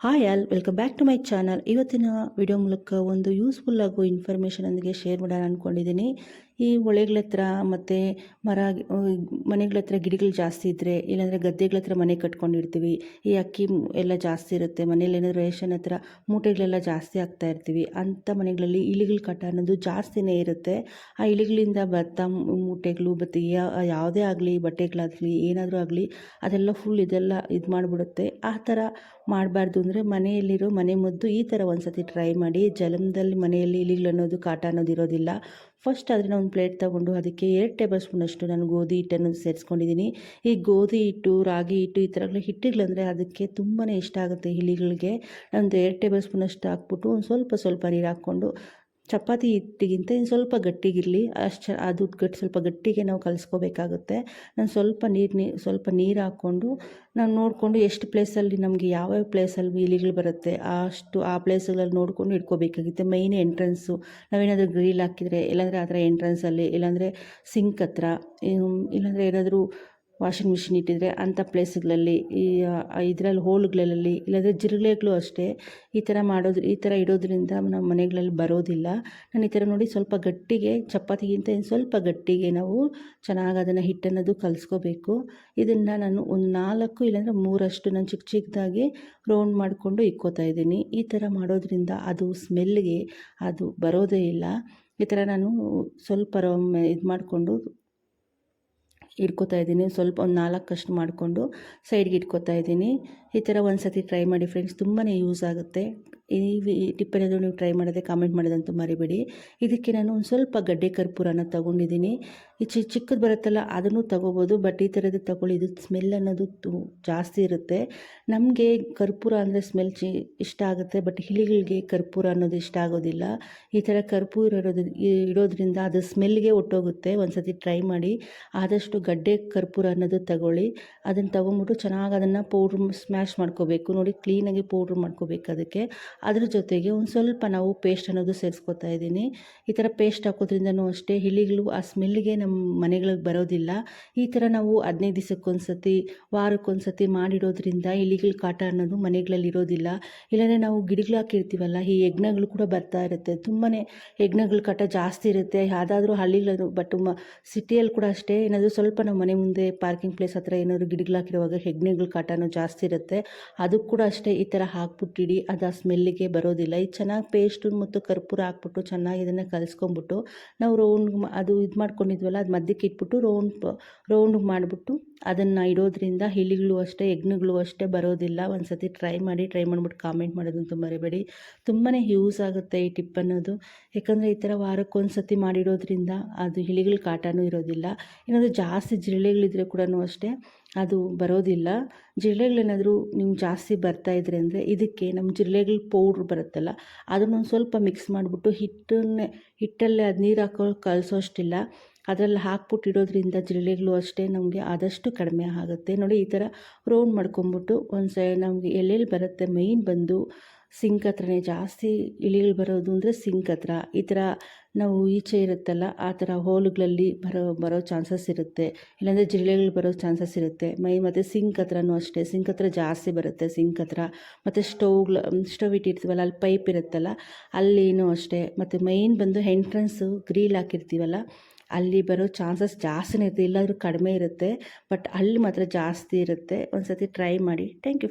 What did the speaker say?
Hi all welcome back to my channel ಇವತ್ತಿನ video ಮೂಲಕ ಒಂದು ಯೂಸ್ಫುಲ್ ಆಗೋ ಇನ್ಫಾರ್ಮೇಷನೊಂದಿಗೆ ಶೇರ್ ಮಾಡೋಣ ಅಂದ್ಕೊಂಡಿದ್ದೀನಿ ಈ ಹೊಳೆಗಳ ಹತ್ರ ಮತ್ತು ಮರ ಮನೆಗಳ ಹತ್ರ ಗಿಡಗಳು ಜಾಸ್ತಿ ಇದ್ದರೆ ಇಲ್ಲಾಂದರೆ ಗದ್ದೆಗಳ ಹತ್ರ ಮನೆ ಕಟ್ಕೊಂಡಿರ್ತೀವಿ, ಈ ಅಕ್ಕಿ ಎಲ್ಲ ಜಾಸ್ತಿ ಇರುತ್ತೆ, ಮನೇಲಿ ಏನಾದರೂ ರೇಷನ್ ಹತ್ರ ಮೂಟೆಗಳೆಲ್ಲ ಜಾಸ್ತಿ ಆಗ್ತಾ ಇರ್ತೀವಿ, ಅಂಥ ಮನೆಗಳಲ್ಲಿ ಇಲಿಗಳ ಕಾಟ ಅನ್ನೋದು ಜಾಸ್ತಿನೇ ಇರುತ್ತೆ. ಆ ಇಲಿಗಳಿಂದ ಭತ್ತ ಮೂಟೆಗಳು, ಮತ್ತು ಯಾವುದೇ ಆಗಲಿ, ಬಟ್ಟೆಗಳಾಗಲಿ, ಏನಾದರೂ ಆಗಲಿ, ಅದೆಲ್ಲ ಫುಲ್ ಇದೆಲ್ಲ ಇದು ಮಾಡಿಬಿಡುತ್ತೆ. ಆ ಥರ ಮಾಡಬಾರ್ದು ಅಂದರೆ ಮನೆಯಲ್ಲಿರೋ ಮನೆ ಮದ್ದು ಈ ಥರ ಒಂದು ಸತಿ ಟ್ರೈ ಮಾಡಿ, ಜಲಮದಲ್ಲಿ ಮನೆಯಲ್ಲಿ ಇಲಿಗಳು ಅನ್ನೋದು ಕಾಟ ಅನ್ನೋದು ಇರೋದಿಲ್ಲ. ಫಸ್ಟ್ ಅದನ್ನು ಒಂದು ಪ್ಲೇಟ್ ತೊಗೊಂಡು ಅದಕ್ಕೆ ಎರಡು ಟೇಬಲ್ ಸ್ಪೂನಷ್ಟು ನಾನು ಗೋಧಿ ಹಿಟ್ಟನ್ನು ಸೇರಿಸ್ಕೊಂಡಿದ್ದೀನಿ. ಈ ಗೋಧಿ ಹಿಟ್ಟು, ರಾಗಿ ಹಿಟ್ಟು ಈ ಥರಗಳ ಹಿಟ್ಟುಗಳಂದರೆ ಅದಕ್ಕೆ ತುಂಬಾ ಇಷ್ಟ ಆಗುತ್ತೆ ಇಲಿಗಳಿಗೆ. ನಾನು ಎರಡು ಟೇಬಲ್ ಸ್ಪೂನಷ್ಟು ಹಾಕ್ಬಿಟ್ಟು ಒಂದು ಸ್ವಲ್ಪ ಸ್ವಲ್ಪ ನೀರು ಹಾಕ್ಕೊಂಡು ಚಪಾತಿ ಹಿಟ್ಟಿಗಿಂತ ಇನ್ನು ಸ್ವಲ್ಪ ಗಟ್ಟಿಗಿರಲಿ. ಅಷ್ಟು ಅದು ಗಟ್ಟಿ, ಸ್ವಲ್ಪ ಗಟ್ಟಿಗೆ ನಾವು ಕಲಿಸ್ಕೋಬೇಕಾಗುತ್ತೆ. ನಾನು ಸ್ವಲ್ಪ ನೀರು, ನೀ, ಸ್ವಲ್ಪ ನೀರು ಹಾಕ್ಕೊಂಡು ನಾನು ನೋಡಿಕೊಂಡು ಎಷ್ಟು ಪ್ಲೇಸಲ್ಲಿ ನಮಗೆ ಯಾವ್ಯಾವ ಪ್ಲೇಸಲ್ಲಿ ಇಲಿಗಳು ಬರುತ್ತೆ, ಅಷ್ಟು ಆ ಪ್ಲೇಸ್ಗಳಲ್ಲಿ ನೋಡಿಕೊಂಡು ಇಟ್ಕೋಬೇಕಾಗುತ್ತೆ ಮೈನ್ ಎಂಟ್ರೆನ್ಸು ನಾವೇನಾದರೂ ಗ್ರಿಲ್ ಹಾಕಿದರೆ, ಇಲ್ಲಾಂದರೆ ಆ ಥರ ಎಂಟ್ರೆನ್ಸಲ್ಲಿ ಇಲ್ಲಾಂದರೆ ಸಿಂಕ್ ಹತ್ರ, ಇಲ್ಲಾಂದರೆ ಏನಾದರೂ ವಾಷಿಂಗ್ ಮಿಷಿನ್ ಇಟ್ಟಿದ್ರೆ ಅಂಥ ಪ್ಲೇಸ್ಗಳಲ್ಲಿ ಈ ಇದರಲ್ಲಿ ಹೋಲ್ಗಳಲ್ಲಿ, ಇಲ್ಲಾಂದರೆ ಜಿರಳೆಗಳು ಅಷ್ಟೇ, ಈ ಥರ ಮಾಡೋದು, ಈ ಥರ ಇಡೋದ್ರಿಂದ ನಮ್ಮ ಮನೆಗಳಲ್ಲಿ ಬರೋದಿಲ್ಲ. ನಾನು ಈ ಥರ ನೋಡಿ ಸ್ವಲ್ಪ ಗಟ್ಟಿಗೆ, ಚಪಾತಿಗಿಂತ ಸ್ವಲ್ಪ ಗಟ್ಟಿಗೆ ನಾವು ಚೆನ್ನಾಗಿ ಅದನ್ನು ಹಿಟ್ಟನ್ನೋದು ಕಲಿಸ್ಕೋಬೇಕು. ಇದನ್ನು ನಾನು ಒಂದು ನಾಲ್ಕು ಇಲ್ಲಾಂದರೆ ಮೂರಷ್ಟು ನಾನು ಚಿಕ್ಕ ಚಿಕ್ಕದಾಗಿ ರೌಂಡ್ ಮಾಡಿಕೊಂಡು ಇಕ್ಕೋತಾ ಇದ್ದೀನಿ. ಈ ಥರ ಮಾಡೋದ್ರಿಂದ ಅದು ಸ್ಮೆಲ್ಗೆ ಅದು ಬರೋದೇ ಇಲ್ಲ. ಈ ಥರ ನಾನು ಸ್ವಲ್ಪ ಇದು ಮಾಡಿಕೊಂಡು ಇಟ್ಕೋತಾ ಇದ್ದೀನಿ. ಸ್ವಲ್ಪ ಒಂದು ನಾಲ್ಕಷ್ಟು ಮಾಡಿಕೊಂಡು ಸೈಡ್ಗೆ ಇಟ್ಕೋತಾ ಇದ್ದೀನಿ. ಈ ಥರ ಒಂದು ಸತಿ ಟ್ರೈ ಮಾಡಿ ಫ್ರೆಂಡ್ಸ್ ತುಂಬಾ ಯೂಸ್ ಆಗುತ್ತೆ. ಈ ಟಿಪ್ ಏನಾದರೂ ನೀವು ಟ್ರೈ ಮಾಡೋದೇ ಕಾಮೆಂಟ್ ಮಾಡೋದಂತೂ ಮರಿಬೇಡಿ. ಇದಕ್ಕೆ ನಾನು ಒಂದು ಸ್ವಲ್ಪ ಗಡ್ಡೆ ಕರ್ಪೂರನ ತೊಗೊಂಡಿದ್ದೀನಿ. ಈ ಚಿ ಚಿಕ್ಕದು ಬರುತ್ತಲ್ಲ ಅದನ್ನು ತೊಗೋಬೋದು ಬಟ್ ಈ ಥರದ್ದು ತಗೊಳ್ಳಿ. ಇದು ಸ್ಮೆಲ್ ಅನ್ನೋದು ತು, ಜಾಸ್ತಿ ಇರುತ್ತೆ. ನಮಗೆ ಕರ್ಪೂರ ಅಂದರೆ ಸ್ಮೆಲ್ ಚಿ ಇಷ್ಟ ಆಗುತ್ತೆ ಬಟ್ ಹಿಳಿಗಳಿಗೆ ಕರ್ಪೂರ ಅನ್ನೋದು ಇಷ್ಟ ಆಗೋದಿಲ್ಲ. ಈ ಥರ ಕರ್ಪೂರ ಇರೋದು ಇಡೋದ್ರಿಂದ ಅದು ಸ್ಮೆಲ್ಗೆ ಒಟ್ಟೋಗುತ್ತೆ. ಒಂದು ಸತಿ ಟ್ರೈ ಮಾಡಿ, ಆದಷ್ಟು ಗಡ್ಡೆ ಕರ್ಪೂರ ಅನ್ನೋದು ತಗೊಳ್ಳಿ. ಅದನ್ನು ತೊಗೊಂಬಿಟ್ಟು ಚೆನ್ನಾಗಿ ಅದನ್ನು ಪೌಡ್ರ್ ಸ್ಮ್ಯಾಶ್ ಮಾಡ್ಕೋಬೇಕು. ನೋಡಿ ಕ್ಲೀನಾಗಿ ಪೌಡ್ರ್ ಮಾಡ್ಕೋಬೇಕು ಅದಕ್ಕೆ. ಅದ್ರ ಜೊತೆಗೆ ಒಂದು ಸ್ವಲ್ಪ ನಾವು ಪೇಸ್ಟ್ ಅನ್ನೋದು ಸೇರಿಸ್ಕೊತಾ ಇದ್ದೀನಿ. ಈ ಥರ ಪೇಸ್ಟ್ ಹಾಕೋದ್ರಿಂದನೂ ಅಷ್ಟೇ ಹಿಳಿಗಳು ಆ ಸ್ಮೆಲ್ಗೆ ನಮ್ಮ ಮನೆಗಳಿಗೆ ಬರೋದಿಲ್ಲ. ಈ ಥರ ನಾವು ಹದಿನೈದು ದಿವಸಕ್ಕೊಂದ್ಸತಿ ವಾರಕ್ಕೊಂದ್ಸತಿ ಮಾಡಿಡೋದ್ರಿಂದ ಇಲಿಗಳ ಕಾಟ ಅನ್ನೋದು ಮನೆಗಳಲ್ಲಿ ಇರೋದಿಲ್ಲ. ಇಲ್ಲಾಂದರೆ ನಾವು ಗಿಡಗಳು ಹಾಕಿರ್ತೀವಲ್ಲ, ಈ ಹೆಗ್ನಗಳು ಕೂಡ ಬರ್ತಾ ಇರುತ್ತೆ. ತುಂಬಾ ಯಜ್ಞಗಳ ಕಾಟ ಜಾಸ್ತಿ ಇರುತ್ತೆ. ಯಾವುದಾದ್ರೂ ಹಳ್ಳಿಗಳು ಬಟ್ ಸಿಟಿಯಲ್ಲಿ ಕೂಡ ಅಷ್ಟೇ. ಏನಾದರೂ ಸ್ವಲ್ಪ ನಮ್ಮ ಮನೆ ಮುಂದೆ ಪಾರ್ಕಿಂಗ್ ಪ್ಲೇಸ್ ಹತ್ರ ಏನಾದರೂ ಗಿಡಗಳು ಹಾಕಿರುವಾಗ ಹೆಗ್ಣೆಗಳ ಕಾಟನೂ ಜಾಸ್ತಿ ಇರುತ್ತೆ. ಅದಕ್ಕೂ ಕೂಡ ಅಷ್ಟೇ ಈ ಥರ ಹಾಕ್ಬಿಟ್ಟಿಡಿ, ಅದು ಆ ಸ್ಮೆಲ್ ಸ್ಮೆಲ್ಲಿಗೆ ಬರೋದಿಲ್ಲ. ಇದು ಚೆನ್ನಾಗಿ ಪೇಸ್ಟು ಮತ್ತು ಕರ್ಪೂರ ಹಾಕ್ಬಿಟ್ಟು ಚೆನ್ನಾಗಿ ಇದನ್ನು ಕಲಿಸ್ಕೊಂಬಿಟ್ಟು ನಾವು ರೌಂಡ್ ಅದು ಇದು ಮಾಡ್ಕೊಂಡಿದ್ವಲ್ಲ, ಅದು ಮಧ್ಯಕ್ಕೆ ಇಟ್ಬಿಟ್ಟು ರೌಂಡ್ ರೌಂಡ್ ಮಾಡಿಬಿಟ್ಟು ಅದನ್ನು ಇಡೋದ್ರಿಂದ ಹಿಳಿಗಳು ಅಷ್ಟೇ, ಎಗ್ನುಗಳು ಅಷ್ಟೇ ಬರೋದಿಲ್ಲ. ಒಂದು ಸತಿ ಟ್ರೈ ಮಾಡಿ ಟ್ರೈ ಮಾಡಿಬಿಟ್ಟು ಕಾಮೆಂಟ್ ಮಾಡೋದಂತೂ ಮರಿಬೇಡಿ. ತುಂಬಾ ಯೂಸ್ ಆಗುತ್ತೆ ಈ ಟಿಪ್ ಅನ್ನೋದು. ಯಾಕಂದರೆ ಈ ಥರ ವಾರಕ್ಕೊಂದು ಸತಿ ಮಾಡಿಡೋದ್ರಿಂದ ಅದು ಹಿಳಿಗಳು ಕಾಟನೂ ಇರೋದಿಲ್ಲ. ಏನಾದರೂ ಜಾಸ್ತಿ ಜಿರಳೆಗಳಿದ್ರೆ ಕೂಡ ಅಷ್ಟೇ. ಅದು ಬರೋದಿಲ್ಲ. ಜಿರಳೆಗಳೇನಾದರೂ ನಿಮ್ಗೆ ಜಾಸ್ತಿ ಬರ್ತಾಯಿದ್ರೆ ಅಂದರೆ ಇದಕ್ಕೆ ನಮ್ಮ ಜಿರಳೆಗಳ ಪೌಡ್ರ್ ಬರುತ್ತಲ್ಲ ಅದನ್ನೊಂದು ಸ್ವಲ್ಪ ಮಿಕ್ಸ್ ಮಾಡಿಬಿಟ್ಟು ಹಿಟ್ಟನ್ನೇ, ಹಿಟ್ಟಲ್ಲೇ ಅದು ನೀರು ಹಾಕೋ ಕಲಸೋ ಅಷ್ಟಿಲ್ಲ ಅದರಲ್ಲಿ ಹಾಕ್ಬಿಟ್ಟು ಇಡೋದ್ರಿಂದ ಜಿರಳೆಗಳು ಅಷ್ಟೇ ನಮಗೆ ಆದಷ್ಟು ಕಡಿಮೆ ಆಗುತ್ತೆ. ನೋಡಿ ಈ ಥರ ರೌಂಡ್ ಮಾಡ್ಕೊಂಬಿಟ್ಟು ಒಂದು ಸೈ ನಮಗೆ ಎಲ್ಲೆಲ್ಲಿ ಬರುತ್ತೆ ಮೈನ್ ಬಂದು ಸಿಂಕ್ ಹತ್ರನೇ ಜಾಸ್ತಿ ಇಳಿಗಳು ಬರೋದು ಅಂದರೆ ಸಿಂಕ್ ಹತ್ರ. ಈ ಥರ ನಾವು ಈಚೆ ಇರುತ್ತಲ್ಲ, ಆ ಥರ ಹೋಲುಗಳಲ್ಲಿ ಬರೋ ಬರೋ ಚಾನ್ಸಸ್ ಇರುತ್ತೆ. ಇಲ್ಲಾಂದರೆ ಜಿರಳೆಗಳು ಬರೋ ಚಾನ್ಸಸ್ ಇರುತ್ತೆ. ಮೈ ಮತ್ತು ಸಿಂಕ್ ಹತ್ರನೂ ಅಷ್ಟೇ. ಸಿಂಕ್ ಹತ್ರ ಜಾಸ್ತಿ ಬರುತ್ತೆ ಸಿಂಕ್ ಹತ್ರ. ಮತ್ತು ಸ್ಟೌವ್ಗಳು ಸ್ಟವ್ ಇಟ್ಟಿರ್ತೀವಲ್ಲ, ಅಲ್ಲಿ ಪೈಪ್ ಇರುತ್ತಲ್ಲ, ಅಲ್ಲಿನೂ ಅಷ್ಟೇ. ಮತ್ತು ಮೈನ್ ಬಂದು ಎಂಟ್ರೆನ್ಸು ಗ್ರೀಲ್ ಹಾಕಿರ್ತೀವಲ್ಲ, ಅಲ್ಲಿ ಬರೋ ಚಾನ್ಸಸ್ ಜಾಸ್ತಿನೇ ಇರುತ್ತೆ. ಇಲ್ಲಾದರೂ ಕಡಿಮೆ ಇರುತ್ತೆ, ಬಟ್ ಅಲ್ಲಿ ಮಾತ್ರ ಜಾಸ್ತಿ ಇರುತ್ತೆ. ಒಂದು ಸತಿ ಟ್ರೈ ಮಾಡಿ. Thank you.